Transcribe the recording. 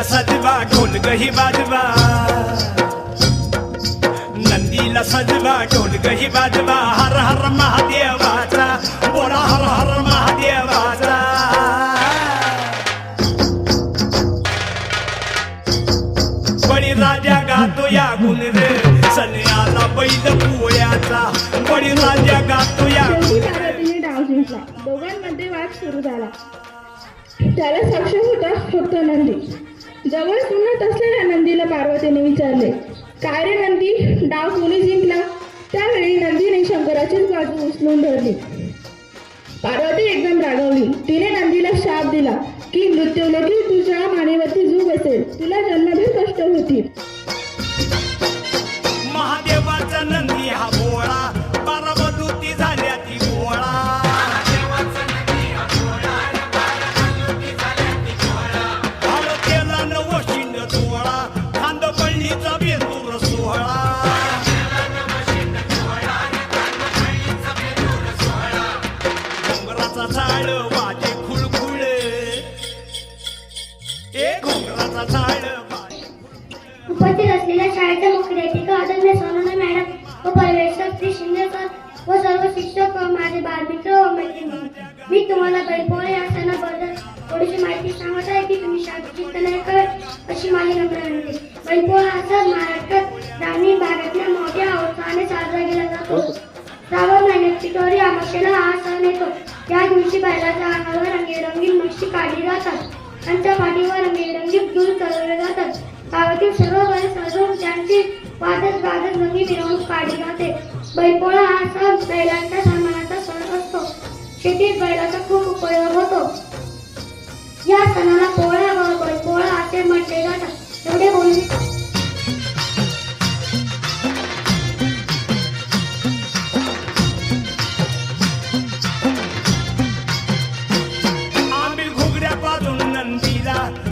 नंदीला सजवा ढोलकही वाजवा। नंदीला सजवा ढोलकही वाजवा हर हर महादेवाचा बोला हर हर महादेवाचा बळी राजा गातो या गुण रे सन्याला बैल पोळ्याचा बळी राजा गातो या दोघांमध्ये वाद सुरू झाला. त्याला साक्ष होता फक्त नंदी जवळ सुनत असलेल्या नंदीला पार्वतीने विचारले काय रे नंदी? डाव कोणी जिंकला? त्यावेळी नंदीने शंकराचीच बाजू उचलून धरली. पार्वती एकदम रागवली. तिने नंदीला शाप दिला की मृत्यू मृत्यूलोकी तुझ्या मानेवरती झूक असेल. तुला जन्मभर कष्ट होतील. घोंगराचा झाड वाजे खुळखुळ. ए घोंगराचा झाड उपस्थित असलेल्या शाळेच्या मुख्याध्यापिका आदरणीय सोनोना मॅडम व पर्यवेक्षक श्री शिंदे सर व सर्व शिक्षक व माझे बालमित्र व मैत्रिणी मी तुम्हाला बैपोळे या सणाबद्दल थोडीशी माहिती सांगत आहे की तुम्ही शाळेची कलाकार अशी माझी नम्र विनंती. बैपोळा हा सण महाराष्ट्रात ग्रामीण भागातल्या मोठ्या उत्साहाने साजरा केला जातो. श्रावण महिन्यात चिटोरी अमावस्येला हा सण येतो. या दिवशी बैलाच्या अंगावर रंगीरंगीत नक्षी काढली जातात आणि त्या पाठीवर रंगीरंगी दूध चढवले जातात. गावातील सर्व बैल सजवून त्यांची वादत गाजत रंगी मिरवणूक काढली जाते. बैपोळा हा सण बैलांच्या सन्मानाचा सण असतो. शेतीत बैलाचा खूप उपयोग होतो. या सणाला पोळा व बैपोळा असे म्हटले जातात. एवढे बोलू